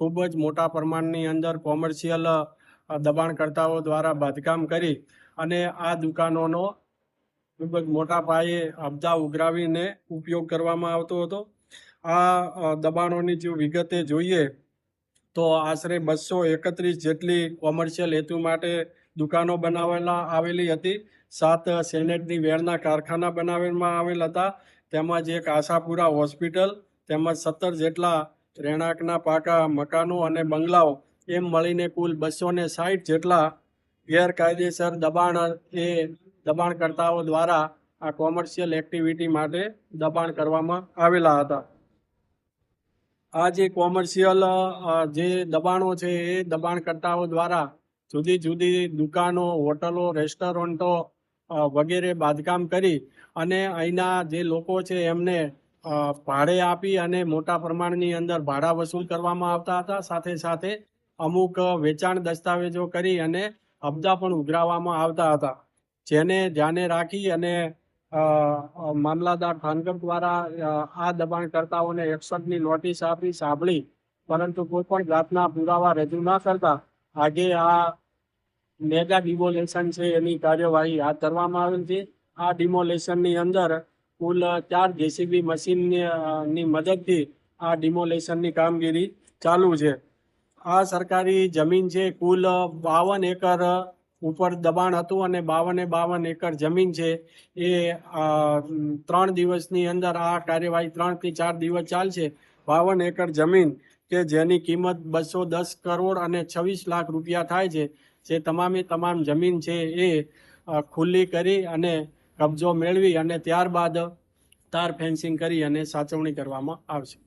ખૂબ જ મોટા પ્રમાણની અંદર કોમર્શિયલ દબાણકર્તાઓ દ્વારા બાંધકામ કરી અને આ દુકાનોનો ખૂબ જ મોટા પાયે અબજા ઉઘરાવીને ઉપયોગ કરવામાં આવતો હતો. આ દબાણોની જો વિગતે જોઈએ તો આશરે બસો એકત્રીસ જેટલી કોમર્શિયલ હેતુ માટે દુકાનો બનાવેલા આવેલી હતી. સાત સેનેટની વેરના કારખાના બનાવવામાં આવેલ હતા. તેમજ એક આશાપુરા હોસ્પિટલ તેમજ સત્તર જેટલા રહેણાંકના પાકા મકાનો અને બંગલાઓ એમ મળીને કુલ બસો ને સાહીઠ જેટલા ગેરકાયદેસર દબાણ એ દબાણકર્તાઓ દ્વારા આ કોમર્શિયલ એક્ટિવિટી માટે દબાણ કરવામાં આવેલા હતા. આ જે કોમર્શિયલ જે દબાણો છે એ દબાણકર્તાઓ દ્વારા જુદી જુદી દુકાનો, હોટલો, રેસ્ટોરન્ટો વગેરે બાંધકામ કરી અને અહીંના જે લોકો છે એમને ભાડે આપી અને મોટા પ્રમાણની અંદર ભાડા વસૂલ કરવામાં આવતા હતા. સાથે સાથે અમુક વેચાણ દસ્તાવેજો કરી અને હપ્તા પણ ઉઘરાવવામાં આવતા હતા. જેને ધ્યાને રાખી અને મામલાદાર ખાનગર દ્વારા આ દબાણકર્તાઓને એકસઠની નોટિસ આપી, સાંભળી. પરંતુ કોઈ પણ જાતના પુરાવા રજૂ ના કરતા આજે આ મેગા ડિમોલેશન છે એની કાર્યવાહી હાથ ધરવામાં આવેલ છે. આ ડિમોલેશનની અંદર કુલ ચાર જેસીબી મશીનની મદદથી આ ડિમોલેશનની કામગીરી ચાલુ છે. આ સરકારી જમીન છે, કુલ બાવન એકર ઉપર દબાણ હતું અને બાવને બાવન એકર જમીન છે. એ ત્રણ દિવસની અંદર આ કાર્યવાહી ત્રણથી ચાર દિવસ ચાલશે. બાવન એકર જમીન કે જેની કિંમત બસો દસ કરોડ અને છવ્વીસ લાખ રૂપિયા થાય છે. જે તમામે તમામ જમીન છે એ ખુલ્લી કરી અને કબજો મેળવી અને ત્યારબાદ તાર ફેન્સિંગ કરી અને સાચવણી કરવામાં આવશે.